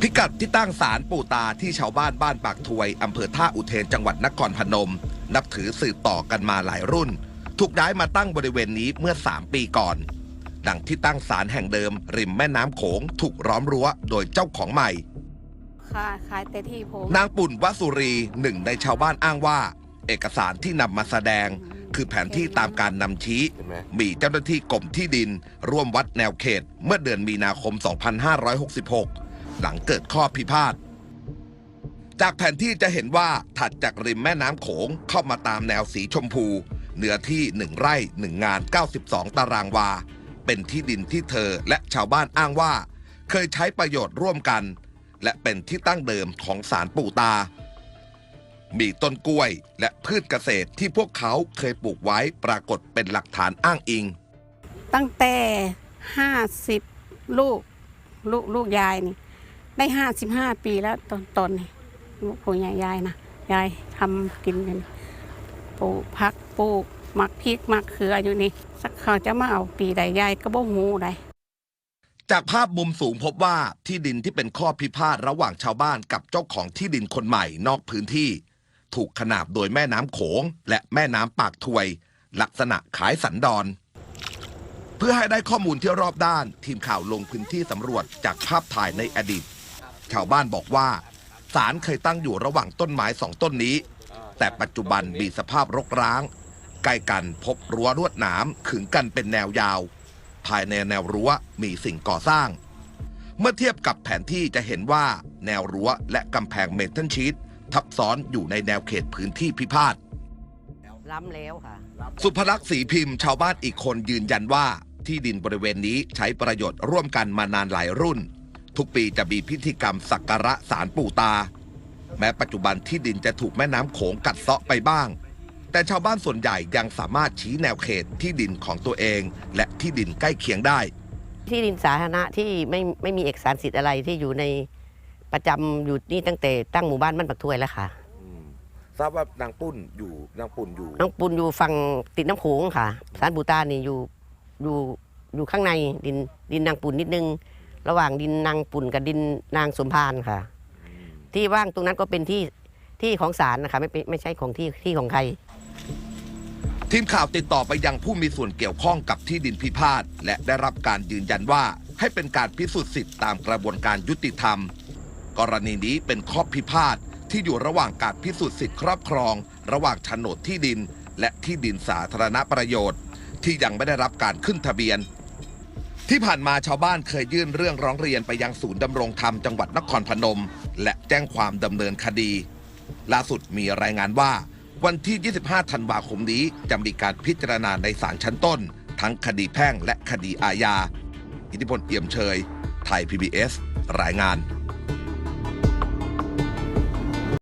พิกัดที่ตั้งศาลปู่ตาที่ชาวบ้านบ้านปากทวยอำเภอท่าอุเทนจังหวัดนครพนม นับถือสืบต่อกันมาหลายรุ่น ถูกย้ายมาตั้งบริเวณนี้เมื่อ 3 ปีก่อน ดังที่ตั้งศาลแห่งเดิม ริมแม่น้ำโขงถูกล้อมรั้วโดยเจ้าของใหม่ ค่ะขายแต่ที่ผมนางปุ่นวสุรีหนึ่งในชาวบ้านอ้างว่า เอกสารที่นำมาแสดง คือแผนที่ตามการนำชี้เห็นไหมมีเจ้าหน้าที่กรมที่ดิน ร่วมวัดแนวเขต เมื่อเดือนมีนาคม 2566 หลังเกิดข้อพิพาทจากแผนที่จะเห็นว่าถัดจากริมแม่น้ำโขงเข้ามาตามแนวสีชมพู เนื้อที่1ไร่1งาน 92 ตารางวา เป็นที่ดินที่เธอและชาวบ้านอ้างว่า เคยใช้ประโยชน์ร่วมกัน และเป็นที่ตั้งเดิมของศาลปู่ตา มีต้นกล้วยและพืชเกษตรที่พวกเขาเคยปลูกไว้ปรากฏเป็นหลักฐานอ้างอิง ตั้งแต่ห้าสิบลูก ลูกลูกยายนี่ ได้ห้าสิบห้าปีแล้วตอนตอนนี้ลูกปู่ยายยายนะยายทำกินกันปลูกพักปลูกหมักพริกหมักเขืออยู่นี่ สักเขาจะมาเอาปีใดยายก็บ่หูใดจากภาพมุมสูงพบว่าที่ดินที่เป็นข้อพิพาทระหว่างชาวบ้านกับเจ้าของที่ดินคนใหม่นอกพื้นที่ ถูกขนาบโดยแม่น้ำโขง และแม่น้ำปากทวย ลักษณะขายสันดอน เพื่อให้ได้ข้อมูลที่รอบด้าน ทีมข่าวลงพื้นที่สำรวจจากภาพถ่ายในอดีต ชาวบ้านบอกว่าศาลเคยตั้งอยู่ระหว่างต้นไม้สองต้นนี้ แต่ปัจจุบันมีสภาพรกร้าง ใกล้กันพบรั้วลวดหนามขึงกันเป็นแนวยาว ภายในแนวรั้วมีสิ่งก่อสร้าง เมื่อเทียบกับแผนที่จะเห็นว่าแนวรั้วและกำแพงเมทัลชีตทับซ้อนอยู่ในแนวเขตพื้นที่พิพาทล้ำแล้วค่ะ สุภลักษณ์ศรีพิมพ์ชาวบ้านอีกคนยืนยันว่าที่ดินบริเวณนี้ใช้ประโยชน์ร่วมกันมานานหลายรุ่น ทุกปีจะมีพิธีกรรมสักการะสารปู่ตา แม้ปัจจุบันที่ดินจะถูกแม่น้ำโขงกัดเซาะไปบ้าง แต่ชาวบ้านส่วนใหญ่ยังสามารถชี้แนวเขตที่ดินของตัวเอง และที่ดินใกล้เคียงได้ ที่ดินสาธารณะที่ไม่ไม่มีเอกสารสิทธิ์อะไรที่อยู่ในประจำอยู่นี่ตั้งแต่ตั้งหมู่บ้านบ้านปักถ้วยแล้วค่ะทราบว่านางปุ้นอยู่นางปุ่นอยู่น้องปุนอยู่ฝั่งติดน้ำโขงค่ะสารปูตานี่อยู่อยู่อยู่ข้างในดินดินนางปุ่นนิดนึง ระหว่างดินนางปุ่นกับดินนางสมพานค่ะ ที่ว่างตรงนั้นก็เป็นที่ที่ของศาลนะคะไม่เป็นไม่ใช่ของที่ที่ของใคร ทีมข่าวติดต่อไปยังผู้มีส่วนเกี่ยวข้องกับที่ดินพิพาทและได้รับการยืนยันว่าให้เป็นการพิสูจน์สิทธิ์ตามกระบวนการยุติธรรม กรณีนี้เป็นข้อพิพาทที่อยู่ระหว่างการพิสูจน์สิทธิ์ครอบครอง ระหว่างโฉนดที่ดิน และที่ดินสาธารณประโยชน์ ที่ยังไม่ได้รับการขึ้นทะเบียน ที่ผ่านมาชาวบ้านเคยยื่นเรื่องร้องเรียนไปยังศูนย์ดำรงธรรมจังหวัดนครพนม และแจ้งความดำเนินคดี ล่าสุดมีรายงานว่า วันที่ 25 ธันวาคมนี้จะมีการพิจารณาในศาลชั้นต้น ทั้งคดีแพ่งและคดีอาญา อิทธิพลเอี่ยมเชย ไทย PBS รายงาน